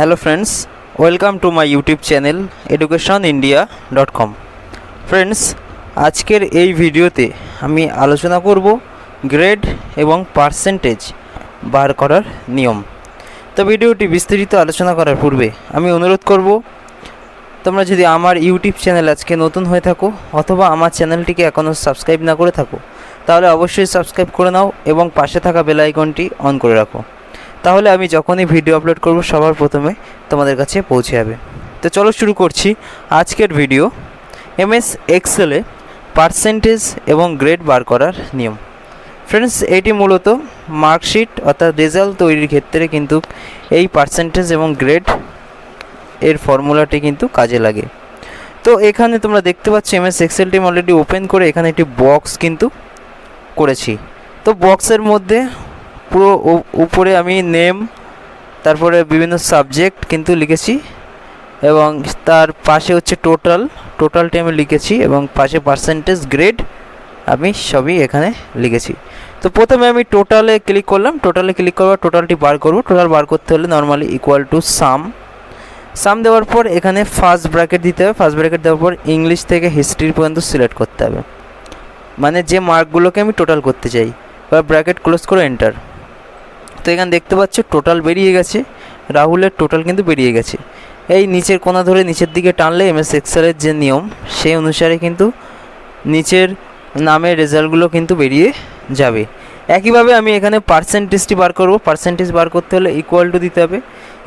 Hello friends welcome to my YouTube channel education India dot com friends আজকের এই ভিডিওতে আমি আলোচনা করব গ্রেড এবং পার্সেন্টেজ বার করার নিয়ম। তো ভিডিওটি বিস্তারিত আলোচনা করার পূর্বে আমি অনুরোধ করব, তোমরা যদি আমার ইউটিউব চ্যানেল আজকে নতুন হয়ে থাকো অথবা আমার চ্যানেলটিকে এখনও সাবস্ক্রাইব না করে থাকো, তাহলে অবশ্যই সাবস্ক্রাইব করে নাও এবং পাশে থাকা বেল আইকনটি অন করে রাখো। তাহলে আমি যখনই ভিডিও আপলোড করব, সবার প্রথমে তোমাদের কাছে পৌঁছে যাবে। তো চলো শুরু করছি আজকের ভিডিও এমএস এক্সেলে পার্সেন্টেজ এবং গ্রেড বার করার নিয়ম। ফ্রেন্ডস এটি মূলত মার্কশিট অর্থাৎ রেজাল্ট তৈরির ক্ষেত্রে কিন্তু এই পার্সেন্টেজ এবং গ্রেড এর ফর্মুলাটি কিন্তু কাজে লাগে। তো এখানে তোমরা দেখতে পাচ্ছ এমএস এক্সেলটি অলরেডি ওপেন করে এখানে একটি বক্স কিন্তু করেছি। তো বক্সের মধ্যে পুরো উপরে আমি নেম তারপরে বিভিন্ন সাবজেক্ট কিন্তু লিখেছি এবং তার পাশে হচ্ছে টোটাল টোটালটি আমি লিখেছি এবং পাশে পার্সেন্টেজ গ্রেড আমি সবই এখানে লিখেছি। তো প্রথমে আমি টোটালে ক্লিক করলাম টোটালে ক্লিক করবার টোটালটি বার করব। টোটাল বার করতে হলে normally equal to sum sum দেওয়ার পর এখানে ফার্স্ট ব্র্যাকেট দিতে হবে। ফার্স্ট ব্র্যাকেট দেওয়ার পর ইংলিশ থেকে হিস্ট্রি পর্যন্ত সিলেক্ট করতে হবে। মানে যে মার্কগুলোকে আমি টোটাল করতে চাই এবার ব্র্যাকেট ক্লোজ করে এন্টার তো এখানে দেখতে পাচ্ছ টোটাল বেরিয়ে গেছে। রাহুলের টোটাল কিন্তু বেরিয়ে গেছে। এই নিচের কোনা ধরে নিচের দিকে টানলে এমএস এক্সেলের যে নিয়ম, সেই অনুসারে কিন্তু নিচের নামের রেজাল্টগুলো কিন্তু বেরিয়ে যাবে। একইভাবে আমি এখানে পার্সেন্টেজটি বার করব। পার্সেন্টেজ বার করতে হলে ইকুয়াল টু দিতে হবে।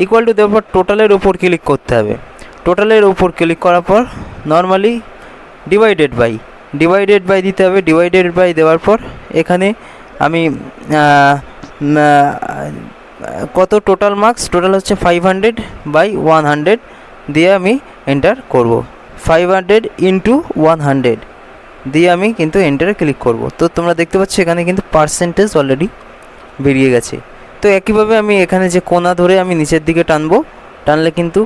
ইকুয়াল টু দেওয়ার পর টোটালের ওপর ক্লিক করতে হবে। টোটালের ওপর ক্লিক করার পর normally divided by divided by দিতে হবে। ডিভাইডেড বাই দেওয়ার পর এখানে আমি কত টোটাল মার্কস টোটাল হচ্ছে five hundred by one hundred দিয়ে আমি এন্টার করব। Five hundred into one hundred দিয়ে আমি কিন্তু এন্টারে ক্লিক করব। তো তোমরা দেখতে পাচ্ছ এখানে কিন্তু পার্সেন্টেজ অলরেডি বেরিয়ে গেছে। তো একইভাবে আমি এখানে যে কোনা ধরে আমি নিচের দিকে টানবো, টানলে কিন্তু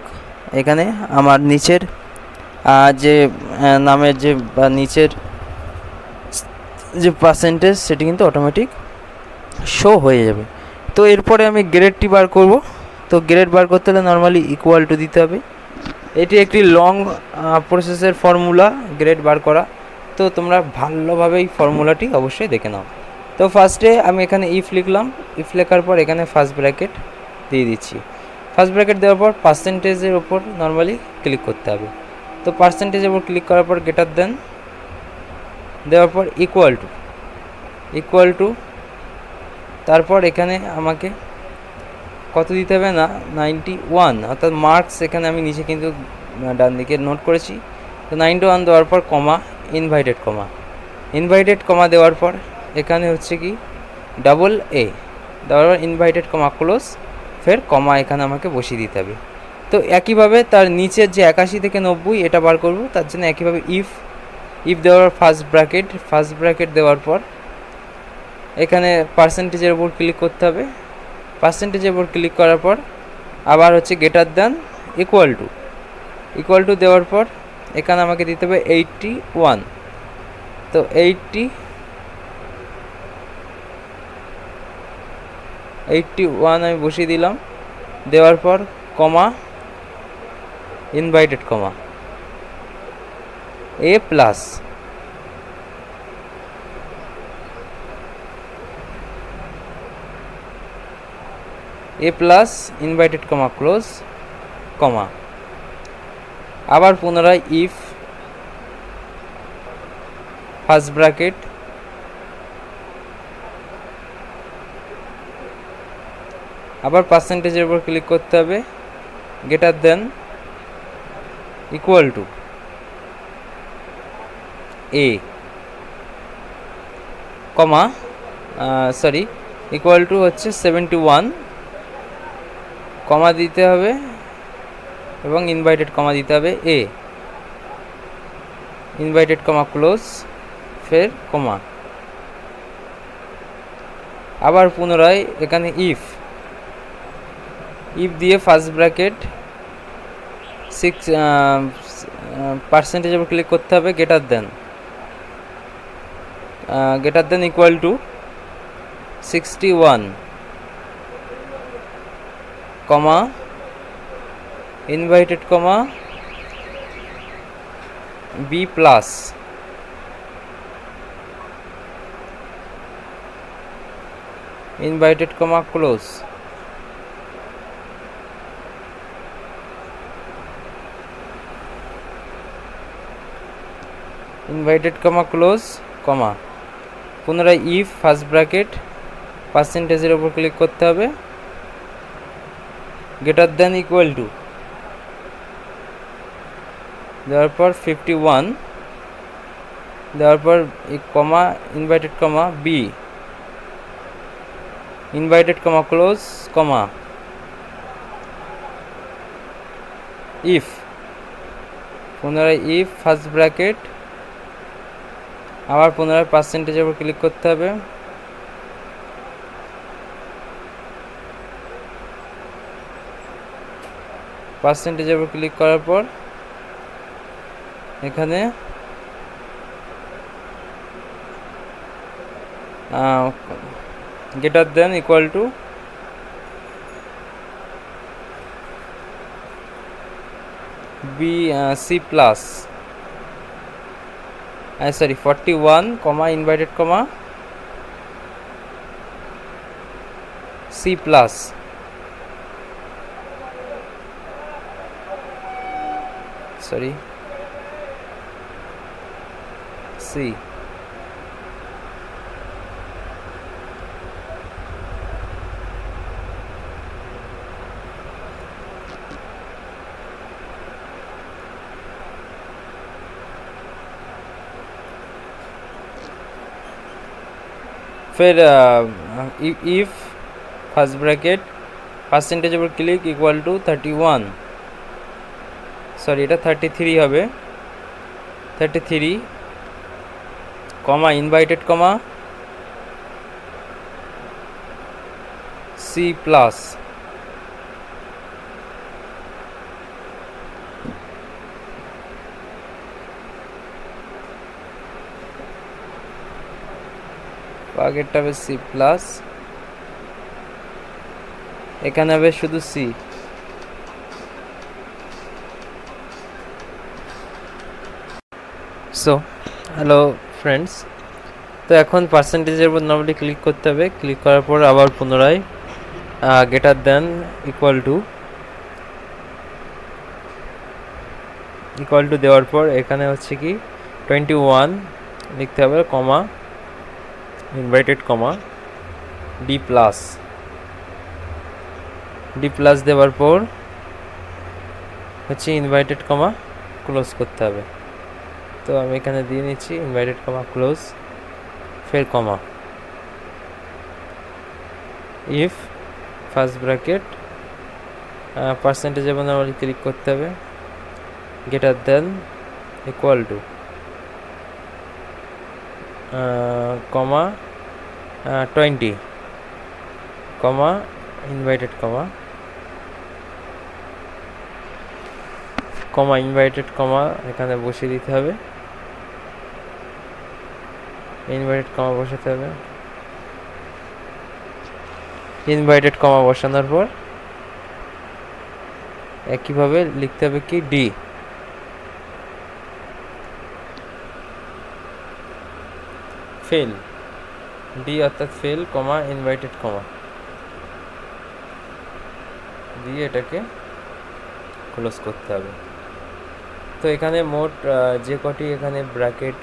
এখানে আমার নিচের যে নামের যে, বা নিচের যে পার্সেন্টেজ সেটি কিন্তু অটোমেটিক শো হয়ে যাবে। তো এরপরে আমি গ্রেডটি বার করব। তো গ্রেড বার করতে হলে নর্মালি ইকুয়াল টু দিতে হবে। এটি একটি লং প্রসেসের ফর্মুলা গ্রেড বার করা। তো তোমরা ভালোভাবে এই ফর্মুলাটি অবশ্যই দেখে নাও। তো ফার্স্টে আমি এখানে ইফ লিখলাম। ইফ লেখার পর এখানে ফার্স্ট ব্র্যাকেট দিয়ে দিচ্ছি। ফার্স্ট ব্র্যাকেট দেওয়ার পর পার্সেন্টেজের ওপর নর্মালি ক্লিক করতে হবে। তো পার্সেন্টেজের উপর ক্লিক করার পর গেটার দেন। দেওয়ার পর ইকুয়াল টু ইকুয়াল টু তারপর এখানে আমাকে কত দিতে হবে না? নাইনটি ওয়ান অর্থাৎ মার্কস এখানে আমি নিচে কিন্তু ডান দিকে নোট করেছি। তো নাইনটি ওয়ান দেওয়ার পর comma invited comma invited comma দেওয়ার পর এখানে হচ্ছে কি? ডাবল এ দেওয়ার পর ইনভাইটেড কমা ক্লোজ ফের কমা এখানে আমাকে বসিয়ে দিতে হবে। তো একইভাবে তার নিচের যে একাশি থেকে নব্বই, এটা বার করব। তার জন্য একইভাবে ইফ ইফ দেওয়ার ফার্স্ট ব্র্যাকেট ফার্স্ট ব্র্যাকেট দেওয়ার পর এখানে পার্সেন্টেজের উপর ক্লিক করতে হবে। পার্সেন্টেজের উপর ক্লিক করার পর আবার হচ্ছে greater then equal to equal to দেওয়ার পর এখানে আমাকে দিতে হবে এইটটি ওয়ান তো এইটটি এইটটি ওয়ান আমি বসিয়ে দিলাম। দেওয়ার পর comma inverted comma A plus A plus inverted comma close comma আবার পুনরায় ইফ ফার্স্ট ব্র্যাকেট আবার পার্সেন্টেজের উপর ক্লিক করতে হবে greater then equal to A comma sorry equal to হচ্ছে সেভেন্টি ওয়ান কমা দিতে হবে এবং ইনভাইটেড কমা দিতে হবে এ ইনভাইটেড কমা ক্লোজ ফের কমা আবার পুনরায় এখানে ইফ ইফ দিয়ে ফার্স্ট ব্র্যাকেট সিক্স পার্সেন্টেজের উপর ক্লিক করতে হবে greater then greater then equal to sixty one comma inverted comma B plus inverted comma close inverted comma close comma. পুনরায় ইফ ফার্স্ট ব্র্যাকেট পার্সেন্টেজের উপর ক্লিক করতে হবে। গ্রেটার দেন ইকুয়াল টু দেওয়ার পর ফিফটি ওয়ান দেওয়ার পর comma inverted comma B inverted comma close comma if পুনরায় if first bracket আবার পুনরায় পার্সেন্টেজের উপর ক্লিক করতে হবে। পার্সেন্টেজের উপর ক্লিক করার পর, এখানে greater then equal to B C plus sorry forty one comma inverted comma C plus sorry C फिर इफ फर्स्ट ब्रैकेट परसेंटेज पर click equal to thirty one sorry এটা থার্টি থ্রি হবে। Thirty three comma inverted comma C plus আগেরটা হবে C plus এখানে হবে শুধু C so hello friends তো এখন পার্সেন্টেজের উপর নর্মালি ক্লিক করতে হবে। ক্লিক করার পর আবার পুনরায় greater then equal to equal to দেওয়ার পর এখানে হচ্ছে কি টোয়েন্টি ওয়ান লিখতে হবে comma inverted comma D plus D plus দেওয়ার পর হচ্ছে ইনভাইটেড কমা ক্লোজ করতে হবে। তো আমি এখানে দিয়ে নিচ্ছি ইনভাইটেড কমা ক্লোজ ফের comma if first bracket percentage এবং আমার ক্লিক করতে হবে। Greater then equal to comma twenty comma inverted comma comma inverted comma এখানে বসিয়ে দিতে হবে। ইনভাইটেড কমা বসাতে হবে। ইনভাইটেড কমা বসানোর পর একইভাবে লিখতে হবে কি? ডি ফেল ডি অর্থাৎ ফেল কমা ইনভাইটেড কমা দিয়ে এটাকে ক্লোজ করতে হবে। তো এখানে মোট যে কটি এখানে ব্র্যাকেট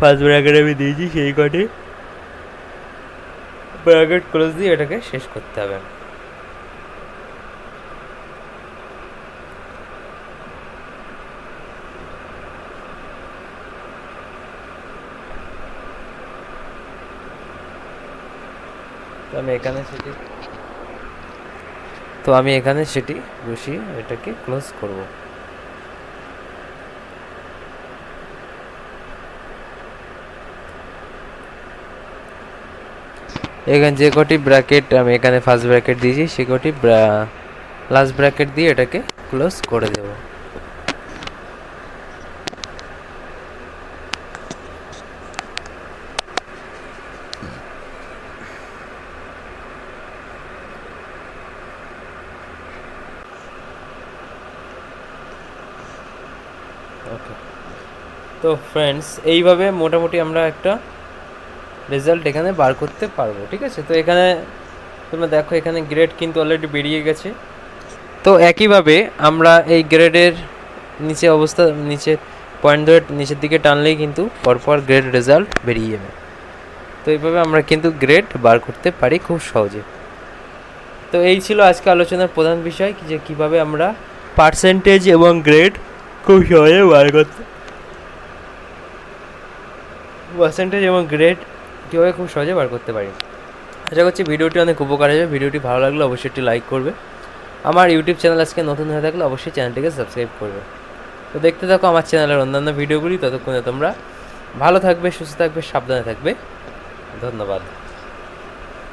ফার্স্ট ব্র্যাকেট আমি দিয়েছি, সেই কটি। ব্র্যাকেট ক্লোজ দিয়ে এটাকে শেষ করতে হবে। তো আমি এখানে সেটি তো আমি এখানে সেটি বসিয়ে এটাকে ক্লোজ করব। এখানে যে কটি ব্র্যাকেট আমি এখানে ফার্স্ট ব্র্যাকেট দিয়েছি, সে কটি লাস্ট ব্র্যাকেট দিয়ে এটাকে ক্লোজ করে দেব। তো ফ্রেন্ডস এইভাবে মোটামুটি আমরা একটা রেজাল্ট এখানে বার করতে পারব, ঠিক আছে? তো এখানে তোমরা দেখো, এখানে গ্রেড কিন্তু অলরেডি বেরিয়ে গেছে। তো একইভাবে আমরা এই গ্রেডের নিচে অবস্থা, নিচে পয়েন্ট ধরে নিচের দিকে টানলেই কিন্তু পরপর গ্রেড রেজাল্ট বেরিয়ে যাবে। তো এইভাবে আমরা কিন্তু গ্রেড বার করতে পারি খুব সহজে। তো এই ছিল আজকে আলোচনার প্রধান বিষয়, যে কীভাবে আমরা পার্সেন্টেজ এবং গ্রেড খুব সহজে বার করতে পার্সেন্টেজ এবং গ্রেড কীভাবে খুব সহজে বার করতে পারি। আশা করছি ভিডিওটি অনেক উপকার হবে ভিডিওটি ভালো লাগলে অবশ্যই একটি লাইক করবে। আমার ইউটিউব চ্যানেল আজকে নতুন হয়ে থাকলে অবশ্যই চ্যানেলটিকে সাবস্ক্রাইব করবে। তো দেখতে থাকো আমার চ্যানেলের অন্যান্য ভিডিওগুলি। ততক্ষণে তোমরা ভালো থাকবে, সুস্থ থাকবে, সাবধানে থাকবে। ধন্যবাদ।